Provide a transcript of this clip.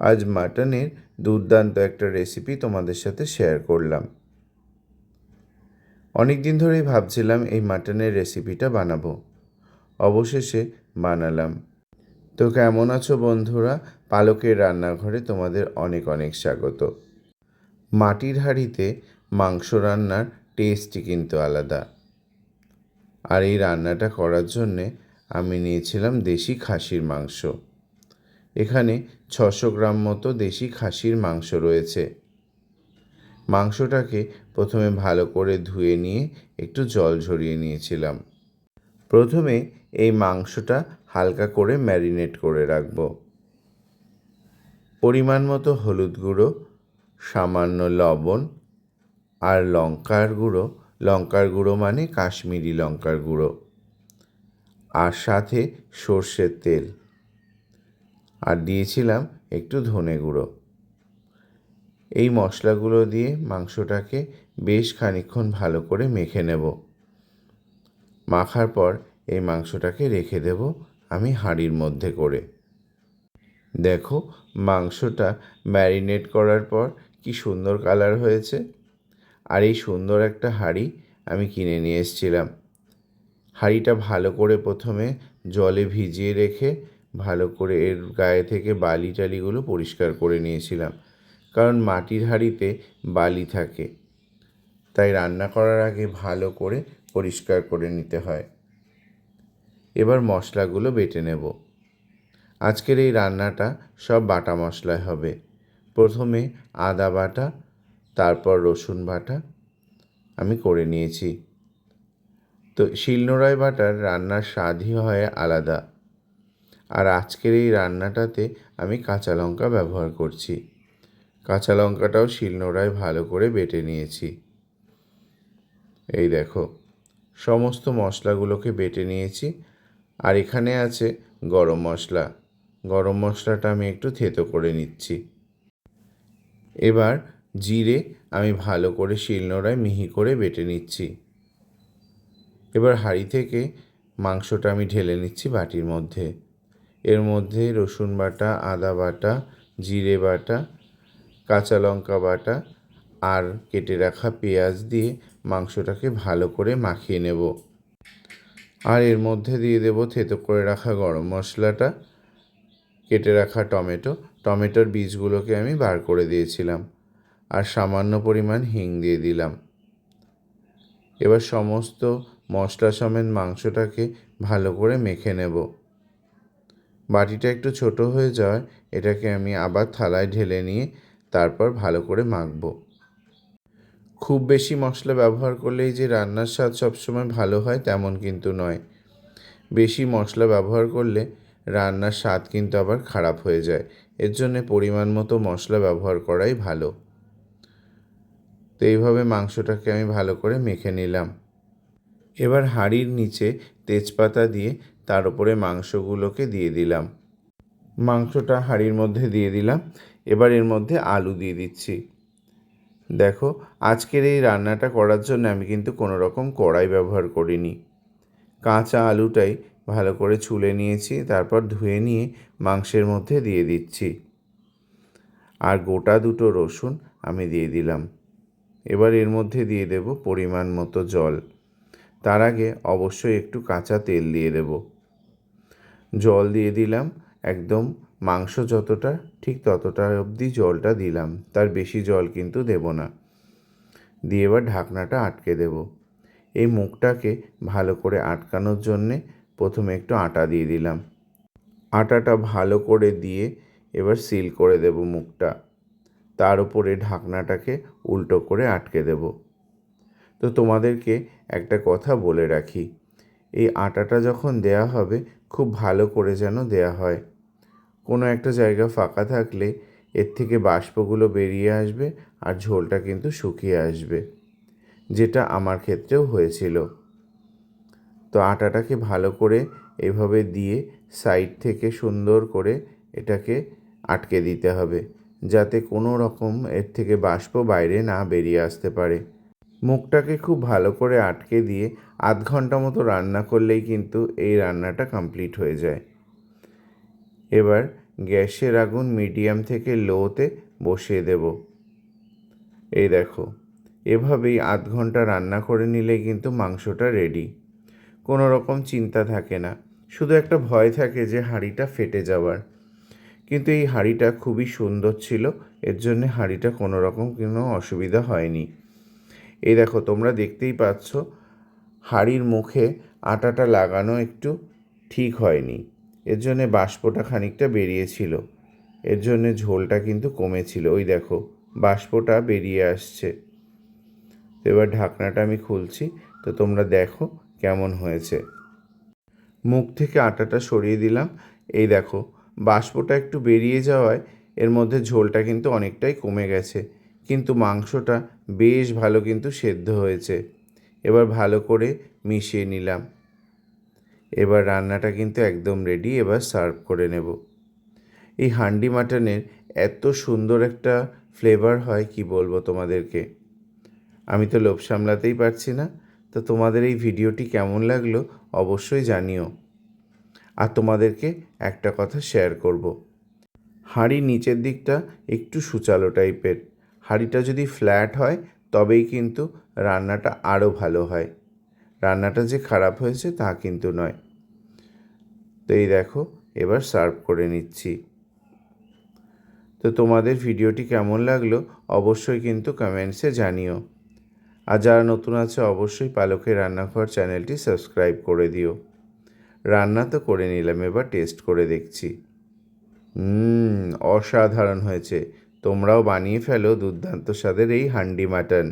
আজ মাটনের দুর্দান্ত একটা রেসিপি তোমাদের সাথে শেয়ার করলাম। অনেক দিন ধরেই ভাবছিলাম এই মাটনের রেসিপিটা বানাবো। অবশেষে বানালাম। তো কেমন আছো বন্ধুরা? পালকের রান্নাঘরে তোমাদের অনেক অনেক স্বাগত। মাটির হাঁড়িতে মাংস রান্নার টেস্টই কিন্তু আলাদা। আর এই রান্নাটা করার জন্যে আমি নিয়েছিলাম দেশি খাসির মাংস। এখানে ছশো গ্রাম মতো দেশি খাসির মাংস রয়েছে। মাংসটাকে প্রথমে ভালো করে ধুয়ে নিয়ে একটু জল ঝরিয়ে নিয়েছিলাম। প্রথমে এই মাংসটা হালকা করে ম্যারিনেট করে রাখব। পরিমাণ মতো হলুদ গুঁড়ো, সামান্য লবণ আর লঙ্কার গুঁড়ো। লঙ্কার গুঁড়ো মানে কাশ্মীরি লঙ্কার গুঁড়ো। আর সাথে সর্ষের তেল। আর দিয়েছিলাম একটু ধনে গুঁড়ো। এই মশলাগুলো দিয়ে মাংসটাকে বেশ খানিক্ষণ ভালো করে মেখে নেব। মাখার পর এই মাংসটাকে রেখে দেব আমি হাঁড়ির মধ্যে করে। দেখো, মাংসটা ম্যারিনেট করার পর কি সুন্দর কালার হয়েছে। আর এই সুন্দর একটা হাঁড়ি আমি কিনে নিয়ে এসেছিলাম। হাঁড়িটা ভালো করে প্রথমে জলে ভিজিয়ে রেখে ভালো করে এর গায়ে থেকে বালি টালিগুলো পরিষ্কার করে নিয়েছিলাম। কারণ মাটির হাঁড়িতে বালি থাকে। তাই রান্না করার আগে ভালো করে পরিষ্কার করে নিতে হয়। এবার মশলাগুলো বেটে নেব। আজকের এই রান্নাটা সব বাটা মশলায় হবে। প্রথমে আদা বাটা, তারপর রসুন বাটা আমি করে নিয়েছি। তো শিলনোড়ায় বাটার রান্নার স্বাদই হয় আলাদা। আর আজকের এই রান্নাটাতে আমি কাঁচা লঙ্কা ব্যবহার করছি। কাঁচা লঙ্কাটাও শিলনোড়ায় ভালো করে বেটে নিয়েছি। এই দেখো, সমস্ত মশলাগুলোকে বেটে নিয়েছি। আর এখানে আছে গরম মশলা। গরম মশলাটা আমি একটু থেতো করে নিচ্ছি। এবার জিরে আমি ভালো করে শিলনোড়ায় মিহি করে বেটে নিচ্ছি। এবার হাঁড়ি থেকে মাংসটা আমি ঢেলে নিচ্ছি বাটির মধ্যে। এর মধ্যে রসুন বাটা, আদা বাটা, জিরে বাটা, কাঁচা লঙ্কা বাটা আর কেটে রাখা পেঁয়াজ দিয়ে মাংসটাকে ভালো করে মাখিয়ে নেব। আর এর মধ্যে দিয়ে দেব থেতো করে রাখা গরম মশলাটা, কেটে রাখা টমেটো। টমেটোর বীজগুলোকে আমি বার করে দিয়েছিলাম আর সামান্য পরিমাণ হিং দিয়ে দিলাম। এবার সমস্ত মশলা সমেত মাংসটাকে ভালো করে মেখে নেব। বাটিটা একটু ছোট হয়ে যাওয়ায় এটাকে আমি আবার থালায় ঢেলে নিয়ে তারপর ভালো করে মাখব। খুব বেশি মশলা ব্যবহার করলেই যে রান্নার স্বাদ সবসময় ভালো হয় তেমন কিন্তু নয়। বেশি মশলা ব্যবহার করলে রান্নার স্বাদ কিন্তু আবার খারাপ হয়ে যায়, এর জন্যে পরিমাণ মতো মশলা ব্যবহার করাই ভালো। তো এইভাবে মাংসটাকে আমি ভালো করে মেখে নিলাম। এবার হাঁড়ির নিচে তেজপাতা দিয়ে তার উপরে মাংসগুলোকে দিয়ে দিলাম। মাংসটা হাঁড়ির মধ্যে দিয়ে দিলাম। এবার এর মধ্যে আলু দিয়ে দিচ্ছি। দেখো, আজকের এই রান্নাটা করার জন্য আমি কিন্তু কোনো রকম কড়াই ব্যবহার করিনি। কাঁচা আলুটাই ভালো করে ছুলে নিয়েছি, তারপর ধুয়ে নিয়ে মাংসের মধ্যে দিয়ে দিচ্ছি। আর গোটা দুটো রসুন আমি দিয়ে দিলাম। এবার এর মধ্যে দিয়ে দেব পরিমাণ মতো জল। তার আগে অবশ্যই একটু কাঁচা তেল দিয়ে দেব। জল দিয়ে দিলাম। একদম মাংস যতটা, ঠিক ততটা অবধি জলটা দিলাম। তার বেশি জল কিন্তু দেব না। দিয়ে এবার ঢাকনাটা আটকে দেব। এই মুখটাকে ভালো করে আটকানোর জন্যে প্রথমে একটু আটা দিয়ে দিলাম। আটাটা ভালো করে দিয়ে এবার সিল করে দেব মুখটা। তার উপরে ঢাকনাটাকে উল্টো করে আটকে দেব। তো তোমাদেরকে একটা কথা বলে রাখি। এই আটাটা যখন দেয়া হবে খুব ভালো করে যেন দেয়া হয়। কোনো একটা জায়গা ফাঁকা থাকলে এর থেকে বাষ্পগুলো বেরিয়ে আসবে আর ঝোলটা কিন্তু শুকিয়ে আসবে, যেটা আমার ক্ষেত্রেও হয়েছিল। তো আটাটাকে ভালো করে এভাবে দিয়ে সাইড থেকে সুন্দর করে এটাকে আটকে দিতে হবে, যাতে কোনো রকম এর থেকে বাষ্প বাইরে না বেরিয়ে আসতে পারে। মুখটাকে খুব ভালো করে আটকে দিয়ে আধ ঘণ্টা মতো রান্না করলেই কিন্তু এই রান্নাটা কমপ্লিট হয়ে যায়। এবার গ্যাসের আগুন মিডিয়াম থেকে লোতে বসিয়ে দেব। এই দেখো, এভাবেই আধ ঘণ্টা রান্না করে নিলে কিন্তু মাংসটা রেডি কোনো রকম চিন্তা থাকে না, শুধু একটা ভয় থাকে যে হাঁড়িটা ফেটে যাওয়ার। কিন্তু এই হাঁড়িটা খুবই সুন্দর ছিল, এর জন্য হাঁড়িটা কোনো রকম কোনো অসুবিধা হয়নি। এই দেখো, তোমরা দেখতেই পাচ্ছ, হাঁড়ির মুখে আটাটা লাগানো একটু ঠিক হয়নি। এর জন্যে বাষ্পটা খানিকটা বেরিয়েছিল। এর জন্যে ঝোলটা কিন্তু কমেছিল। ওই দেখো, বাষ্পটা বেরিয়ে আসছে। এবার ঢাকনাটা আমি খুলছি, তো তোমরা দেখো কেমন হয়েছে। মুখ থেকে আটাটা সরিয়ে দিলাম। এই দেখো, বাষ্পটা একটু বেরিয়ে যাওয়ায় এর মধ্যে ঝোলটা কিন্তু অনেকটাই কমে গেছে। কিন্তু মাংসটা বেশ ভালো কিন্তু সেদ্ধ হয়েছে। এবার ভালো করে মিশিয়ে নিলাম। এবার রান্নাটা কিন্তু একদম রেডি এবার সার্ভ করে নেব। এই হান্ডি মাটনের এত সুন্দর একটা ফ্লেভার হয়, কি বলব তোমাদেরকে? আমি তো লোভ সামলাতেই পারছি না। তো তোমাদের এই ভিডিওটি কেমন লাগল অবশ্যই জানিও। আর তোমাদেরকে একটা কথা শেয়ার করব। হাঁড়ি নিচের দিকটা একটু সুচালো টাইপের হাঁড়িটা যদি ফ্ল্যাট হয়, তবেই কিন্তু রান্নাটা আরও ভালো হয়। রান্নাটা যে খারাপ হয়েছে তা কিন্তু নয়। তো এই দেখো, এবার সার্ভ করে নিচ্ছি। তো তোমাদের ভিডিওটি কেমন লাগল অবশ্যই কিন্তু কমেন্টসে জানিও। আর যারা নতুন আছে, অবশ্যই পালকের রান্নাঘর চ্যানেলটি সাবস্ক্রাইব করে দিও। রান্না তো করে নিলাম, এবার টেস্ট করে দেখছি। অসাধারণ হয়েছে। তোমরাও বানিয়ে ফেলো দুর্দান্ত স্বাদের এই হান্ডি মাটন।